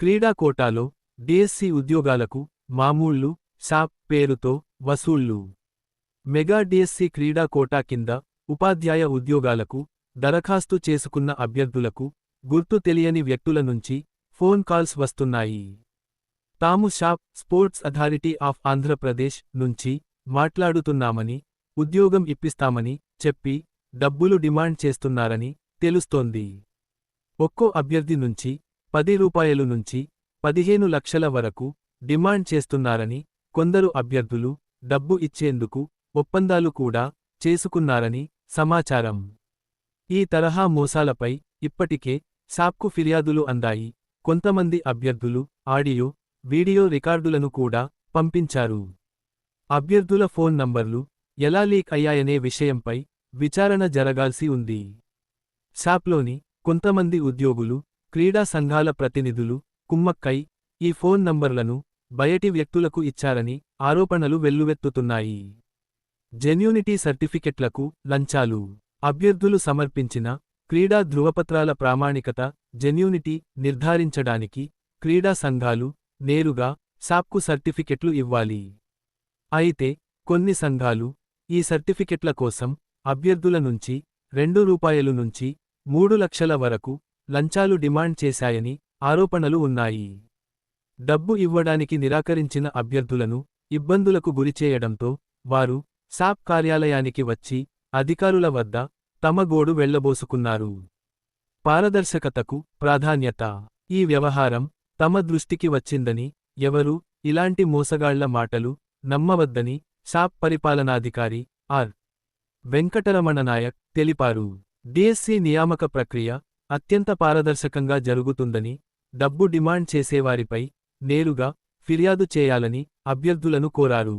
క్రీడా కోటాలో డిఎస్సి ఉద్యోగాలకు మామూళ్ళు షాప్ పేరుతో వసూళ్ళు. మెగా డిఎస్సి క్రీడా కోటా కింద ఉపాధ్యాయ ఉద్యోగాలకు దరఖాస్తు చేసుకున్న అభ్యర్థులకు గుర్తు తెలియని వ్యక్తుల నుంచి ఫోన్ కాల్స్ వస్తున్నాయి. తాము SAAP sports authority of Andhra Pradesh నుంచి మాట్లాడుతున్నామని ఉద్యోగం ఇప్పిస్తామని చెప్పి డబ్బులు డిమాండ్ చేస్తున్నారని తెలుస్తోంది. ఒక్కో అభ్యర్థి నుంచి పది రూపాయలు నుంచి పదిహేను లక్షల వరకు డిమాండ్ చేస్తున్నారని కొందరు అభ్యర్థులు డబ్బు ఇచ్చేందుకు ఒప్పందాలు కూడా చేసుకున్నారని సమాచారం. ఈ తరహా మోసాలపై ఇప్పటికే సాప్కు ఫిర్యాదులు అందాయి. కొంతమంది అభ్యర్థులు ఆడియో వీడియో రికార్డులను కూడా పంపించారు. అభ్యర్థుల ఫోన్ నంబర్లు ఎలా లీక్ అయ్యాయనే విషయంపై విచారణ జరగాల్సి ఉంది. షాప్లోని కొంతమంది ఉద్యోగులు క్రీడా సంఘాల ప్రతినిధులు కుమ్మక్కై ఈ ఫోన్ నంబర్లను బయటి వ్యక్తులకు ఇచ్చారని ఆరోపణలు వెల్లువెత్తుతున్నాయి. జెన్యూనిటీ సర్టిఫికెట్లకు లంచాలు. అభ్యర్థులు సమర్పించిన క్రీడా ధృవపత్రాల ప్రామాణికత జెన్యూనిటీ నిర్ధారించడానికి క్రీడా సంఘాలు నేరుగా సాప్కు సర్టిఫికెట్లు ఇవ్వాలి. అయితే కొన్ని సంఘాలు ఈ సర్టిఫికెట్ల కోసం అభ్యర్థుల నుంచి రెండు రూపాయలు నుంచి మూడు లక్షల వరకు లంచాలు డిమాండ్ చేశాయని ఆరోపణలు ఉన్నాయి. డబ్బు ఇవ్వడానికి నిరాకరించిన అభ్యర్థులను ఇబ్బందులకు గురిచేయడంతో వారు సాప్ కార్యాలయానికి వచ్చి అధికారుల వద్ద తమ గోడు వెళ్ళబోసుకున్నారు. పారదర్శకతకు ప్రాధాన్యత. ఈ వ్యవహారం తమ దృష్టికి వచ్చిందని ఎవరూ ఇలాంటి మోసగాళ్ళ మాటలు నమ్మవద్దని షాప్ పరిపాలనాధికారి ఆర్. వెంకటరమణ నాయక్ తెలిపారు. డిఎస్సి నియామక ప్రక్రియ అత్యంత పారదర్శకంగా జరుగుతుందని డబ్బు డిమాండ్ చేసేవారిపై నేరుగా ఫిర్యాదు చేయాలని అభ్యర్థులను కోరారు.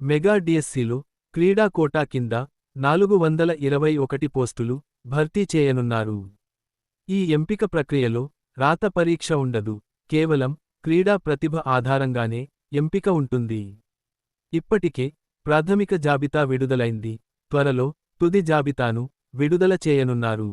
మెగా డిఎస్సిలో క్రీడా కోటా కింద నాలుగు వందల ఇరవై ఒకటి పోస్టులు భర్తీ చేయనున్నారు. ఈ ఎంపిక ప్రక్రియలో రాత పరీక్ష ఉండదు కేవలం క్రీడా ప్రతిభ ఆధారంగానే ఎంపిక ఉంటుంది. ఇప్పటికే ప్రాథమిక జాబితా విడుదలైంది త్వరలో తుది జాబితాను విడుదల చేయనున్నారు.